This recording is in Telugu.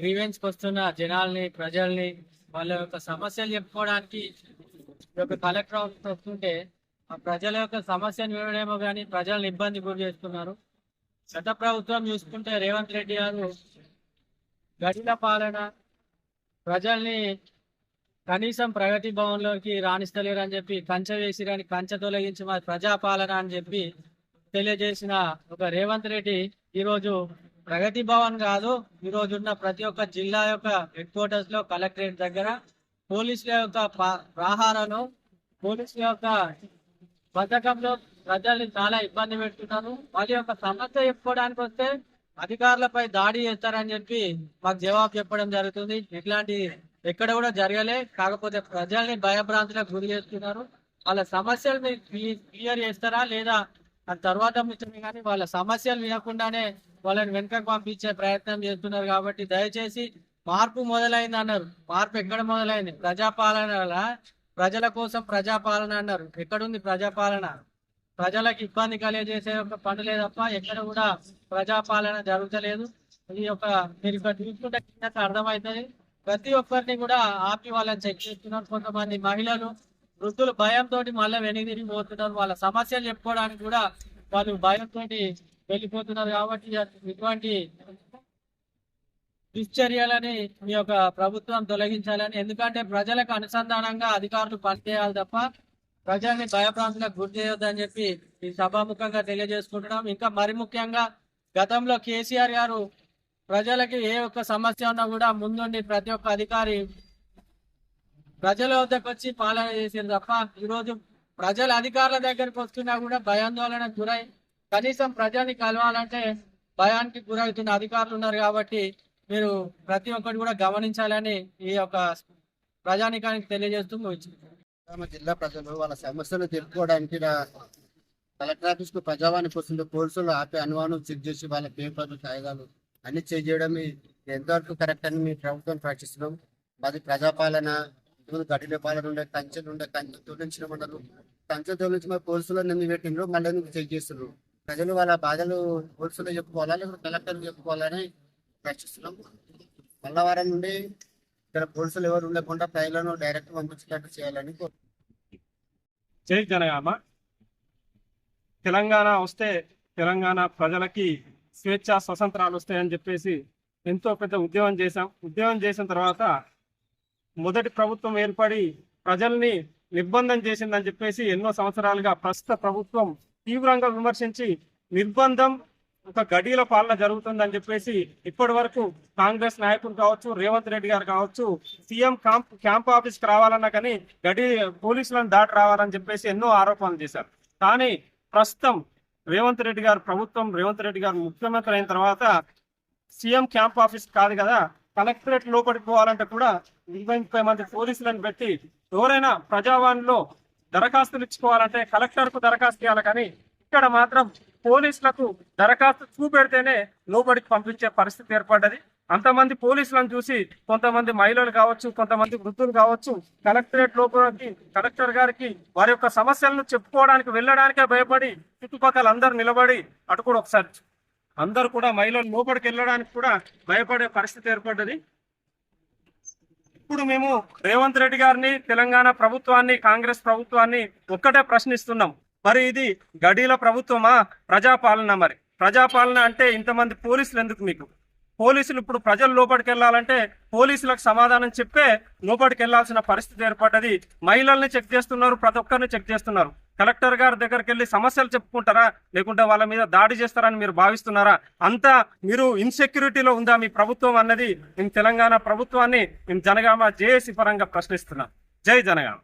గ్రీవెన్స్కి వస్తున్న జనాల్ని ప్రజల్ని వాళ్ళ యొక్క సమస్యలు చెప్పుకోవడానికి ఈ యొక్క కలెక్టర్ ఆఫీస్ వస్తుంటే ఆ ప్రజల యొక్క సమస్యను వినడమేమో కానీ ప్రజల్ని ఇబ్బంది గురి చేస్తున్నారు. గత ప్రభుత్వం చూసుకుంటే రేవంత్ రెడ్డి గారు గడిల పాలన ప్రజల్ని కనీసం ప్రగతి భవన్లోకి రాణిస్తలేరు అని చెప్పి కంచె వేసి కానీ కంచె తొలగించి మా ప్రజాపాలన అని చెప్పి తెలియజేసిన ఒక రేవంత్ రెడ్డి ఈరోజు ప్రగతి భవన్ కాదు ఈరోజు ఉన్న ప్రతి ఒక్క జిల్లా యొక్క హెడ్ క్వార్టర్స్లో కలెక్టరేట్ దగ్గర పోలీసుల యొక్క పా- పోలీసుల యొక్క పథకంలో ప్రజల్ని చాలా ఇబ్బంది పెడుతున్నారు. వాళ్ళ యొక్క సమస్య చెప్పుకోవడానికి వస్తే అధికారులపై దాడి చేస్తారని చెప్పి మాకు జవాబు చెప్పడం జరుగుతుంది. ఇట్లాంటి ఎక్కడ కూడా జరగలే. కాకపోతే ప్రజల్ని భయభ్రాంతులకు గురి చేస్తున్నారు. వాళ్ళ సమస్యలు మీరు క్లియర్ చేస్తారా లేదా? ఆ తర్వాత మిత్రమే కానీ వాళ్ళ సమస్యలు వినకుండానే వాళ్ళని వెనకకు పంపించే ప్రయత్నం చేస్తున్నారు కాబట్టి దయచేసి మార్పు మొదలైంది అన్నారు. మార్పు ఎక్కడ మొదలైంది? ప్రజాపాలన ప్రజల కోసం ప్రజాపాలన అన్నారు. ఎక్కడుంది ప్రజాపాలన? ప్రజలకు ఇబ్బంది కలిగజేసే ఒక పనులే తప్ప ఎక్కడ కూడా ప్రజాపాలన జరుగుతలేదు. ఈ యొక్క మీరు ఇక్కడ చూసుకుంటే కింద అర్థమవుతుంది. ప్రతి ఒక్కరిని కూడా ఆపి వాళ్ళని చెక్ చేస్తున్నారు. కొంతమంది మహిళలు వృద్ధులు భయంతో మళ్ళీ వెనక్కి తిరిగి పోతున్నారు. వాళ్ళ సమస్యలు చెప్పుకోవడానికి కూడా వాళ్ళు భయంతో వెళ్ళిపోతున్నారు కాబట్టి ఇటువంటి దుశ్చర్యలని మీ యొక్క ప్రభుత్వం తొలగించాలని. ఎందుకంటే ప్రజలకు అనుసంధానంగా అధికారులు పనిచేయాలి తప్ప ప్రజల్ని భయప్రాంతులకు గురి చేయొద్దని చెప్పి ఈ సభాముఖంగా తెలియజేసుకుంటున్నాం. ఇంకా మరి ముఖ్యంగా గతంలో కేసీఆర్ గారు ప్రజలకి ఏ ఒక్క సమస్య ఉన్నా కూడా ముందుండి ప్రతి ఒక్క అధికారి ప్రజల వద్దకు వచ్చి పాలన చేసింది తప్ప ఈరోజు ప్రజల అధికారుల దగ్గరికి వస్తున్నా కూడా భయాందోళనకు గురై కనీసం ప్రజల్ని కలవాలంటే భయానికి గురవుతున్న అధికారులు ఉన్నారు కాబట్టి మీరు ప్రతి ఒక్కటి కూడా గమనించాలని ఈ యొక్క ప్రజానికానికి తెలియజేస్తూ ముగించుకుంటున్నాను. జిల్లా ప్రజలు వాళ్ళ సమస్యలు తెలుపుకోవడానికి కలెక్టర్ ఆఫీస్కు ప్రజావాణి కోసం పోలీసులు ఆపి అనుమానం చెక్ చేసి వాళ్ళ పేపర్లు కాగితాలు అన్ని చెక్ చేయడం ఎంతవరకు కరెక్ట్ అని మీ ప్రభుత్వం ప్రకటిస్తున్నాం మాది ప్రజాపాలన గడిల పాలన ఉండే కంచెలు ఉండే కంచె తొలగించడం కంచె తోలించి మరి పోలీసులు నిన్ను పెట్టిండ్రు మళ్ళీ చెక్ చేస్తున్నారు ప్రజలు వాళ్ళ బాధలు పోలీసులు చెప్పుకోవాలా? లేకపోతే కలెక్టర్లు చెప్పుకోవాలని ప్రశ్నిస్తున్నాం మంగళవారం నుండి ఇక్కడ పోలీసులు ఎవరు ఉండకుండా ప్రజలను డైరెక్ట్ పంపించేటట్టు చేయాలని జై జనగామ. తెలంగాణ వస్తే తెలంగాణ ప్రజలకి స్వేచ్ఛ స్వతంత్రాలు వస్తాయని చెప్పేసి ఎంతో పెద్ద ఉద్యమం చేశాం. ఉద్యమం చేసిన తర్వాత మొదటి ప్రభుత్వం ఏర్పడి ప్రజల్ని నిర్బంధం చేసిందని చెప్పేసి ఎన్నో సంవత్సరాలుగా ప్రస్తుత ప్రభుత్వం తీవ్రంగా విమర్శించి నిర్బంధం ఒక గడియల పాలన జరుగుతుందని చెప్పేసి ఇప్పటి వరకు కాంగ్రెస్ నాయకులు కావచ్చు రేవంత్ రెడ్డి గారు కావచ్చు సీఎం క్యాంప్ క్యాంప్ ఆఫీస్కి రావాలన్నా కానీ గడి పోలీసులను దాటి రావాలని చెప్పేసి ఎన్నో ఆరోపణలు చేశారు. కానీ ప్రస్తుతం రేవంత్ రెడ్డి గారు ప్రభుత్వం రేవంత్ రెడ్డి గారు ముఖ్యమంత్రి అయిన తర్వాత సీఎం క్యాంప్ ఆఫీస్ కాదు కదా కలెక్టరేట్ లోపలికి పోవాలంటే కూడా ఇరవై ముప్పై మంది పోలీసులను పెట్టి ఎవరైనా ప్రజావాణిలో దరఖాస్తులు ఇచ్చుకోవాలంటే కలెక్టర్కు దరఖాస్తు చేయాలి కానీ ఇక్కడ మాత్రం పోలీసులకు దరఖాస్తు చూపెడితేనే లోబడికి పంపించే పరిస్థితి ఏర్పడ్డది. అంతమంది పోలీసులను చూసి కొంతమంది మహిళలు కావచ్చు కొంతమంది వృద్ధులు కావచ్చు కలెక్టరేట్ లోపలికి కలెక్టర్ గారికి వారి యొక్క సమస్యలను చెప్పుకోవడానికి వెళ్ళడానికే భయపడి చుట్టుపక్కల అందరు నిలబడి అటు కూడా ఒకసారి అందరు కూడా మహిళలు లోపలికి వెళ్ళడానికి కూడా భయపడే పరిస్థితి ఏర్పడ్డది. ఇప్పుడు మేము రేవంత్ రెడ్డి గారిని తెలంగాణ ప్రభుత్వాన్ని కాంగ్రెస్ ప్రభుత్వాన్ని ఒక్కటే ప్రశ్నిస్తున్నాం. మరి ఇది గడీల ప్రభుత్వమా? ప్రజాపాలన మరి. ప్రజాపాలన అంటే ఇంతమంది పోలీసులు ఎందుకు మీకు? పోలీసులు ఇప్పుడు ప్రజలు లోపలికి వెళ్ళాలంటే పోలీసులకు సమాధానం చెప్పే లోపలికి వెళ్ళాల్సిన పరిస్థితి ఏర్పడ్డది. మహిళల్ని చెక్ చేస్తున్నారు ప్రతి ఒక్కరిని చెక్ చేస్తున్నారు. కలెక్టర్ గారి దగ్గరికి వెళ్ళి సమస్యలు చెప్పుకుంటారా? లేకుంటే వాళ్ళ మీద దాడి చేస్తారని మీరు భావిస్తున్నారా? అంతా మీరు ఇన్సెక్యూరిటీలో ఉందా మీ ప్రభుత్వం అన్నది? మేము తెలంగాణ ప్రభుత్వాన్ని మేము జనగామ జేఏసీ పరంగా ప్రశ్నిస్తున్నాం. జై జనగామ.